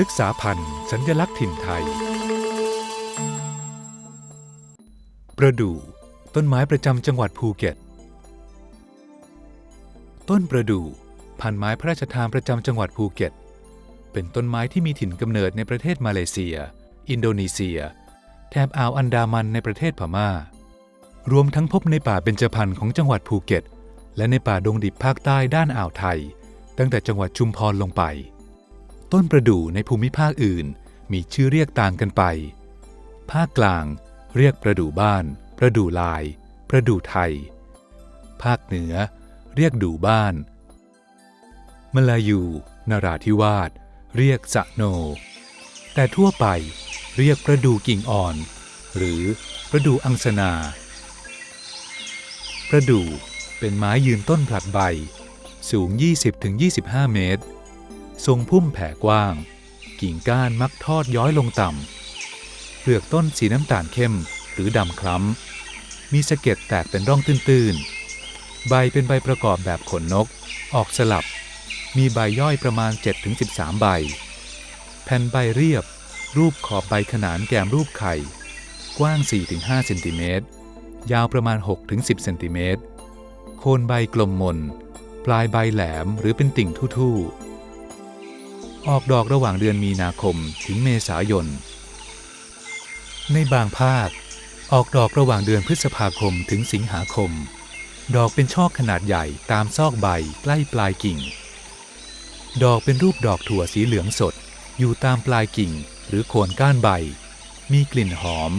รึกษาพันธุ์สัญลักษณ์ถิ่นไทย ประดู่ต้นไม้ประจำจังหวัดภูเก็ต ต้นประดู่พันไม้พระราชทานประจำจังหวัดภูเก็ต เป็นต้นไม้ที่มีถิ่นกำเนิดในประเทศมาเลเซีย อินโดนีเซีย แถบอ่าวอันดามันในประเทศพม่า รวมทั้งพบในป่าเบญจพรรณของจังหวัดภูเก็ต และในป่าดงดิบภาคใต้ด้านอ่าวไทย ตั้งแต่จังหวัดชุมพรลงไป ต้นประดู่ในภูมิภาคอื่น มีชื่อเรียกต่างกันไป ภาคกลางเรียกประดู่บ้าน ประดู่ลาย ประดู่ไทย ภาคเหนือ เรียกดู่บ้าน มลายู นราธิวาส เรียกสะโน แต่ทั่วไปเรียกประดู่กิ่งอ่อน หรือประดู่อังสนา ประดู่เป็นไม้ยืนต้นผลัดใบ สูง 20-25 เมตร ทรงพุ่มแผ่กว้าง กิ่งก้านมักทอดย้อยลงต่ำเปลือกต้นสีน้ำตาลเข้มหรือดำคล้ำ มีสะเก็ดแตกเป็นร่องตื้นๆ ใบเป็นใบประกอบแบบขนนก ออกสลับ มีใบย่อยประมาณ 7-13 ใบ แผ่นใบเรียบ รูปขอบใบขนานแกมรูปไข่ กว้าง 4-5 เซนติเมตร ยาวประมาณ 6-10 เซนติเมตร โคนใบกลมมน ปลายใบแหลมหรือเป็นติ่งทู่ๆ ออกดอกระหว่างเดือนมีนาคมถึงเมษายน ในบางภาค ออกดอกระหว่างเดือนพฤษภาคมถึงสิงหาคม ดอกเป็นช่อขนาดใหญ่ตามซอกใบใกล้ปลายกิ่ง ดอกเป็นรูปดอกถั่วสีเหลืองสด อยู่ตามปลายกิ่งหรือโคนก้านใบ มีกลิ่นหอม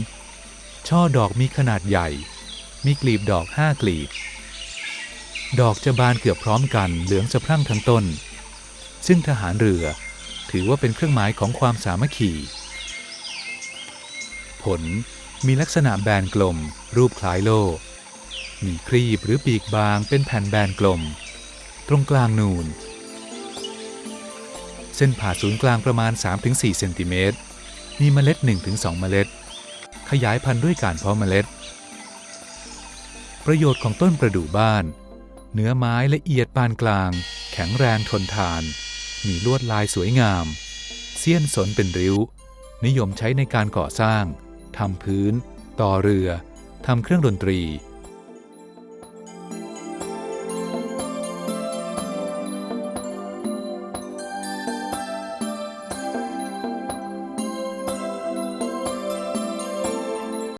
ช่อดอกมีขนาดใหญ่ มีกลีบดอกห้ากลีบ ดอกจะบานเกือบพร้อมกันเหลืองสะพรั่งทั้งต้น ซึ่งทหารเรือ ถือว่าเป็นเครื่องหมายของความสามัคคี ผลมีลักษณะแบนกลม รูปคล้ายโล่มีครีบหรือปีกบางเป็นแผ่นแบนกลม ตรงกลางนูน เส้นผ่าศูนย์กลางประมาณ 3-4 เซนติเมตร มีเมล็ด 1-2 เมล็ด ขยายพันธุ์ด้วยการเพาะเมล็ด ประโยชน์ของต้นประดู่บ้าน เนื้อไม้ละเอียดปานกลาง แข็งแรงทนทาน มีลวดลายสวยงาม เสี้ยนสนเป็นริ้ว นิยมใช้ในการก่อสร้างทำพื้น ต่อเรือทำเครื่องดนตรี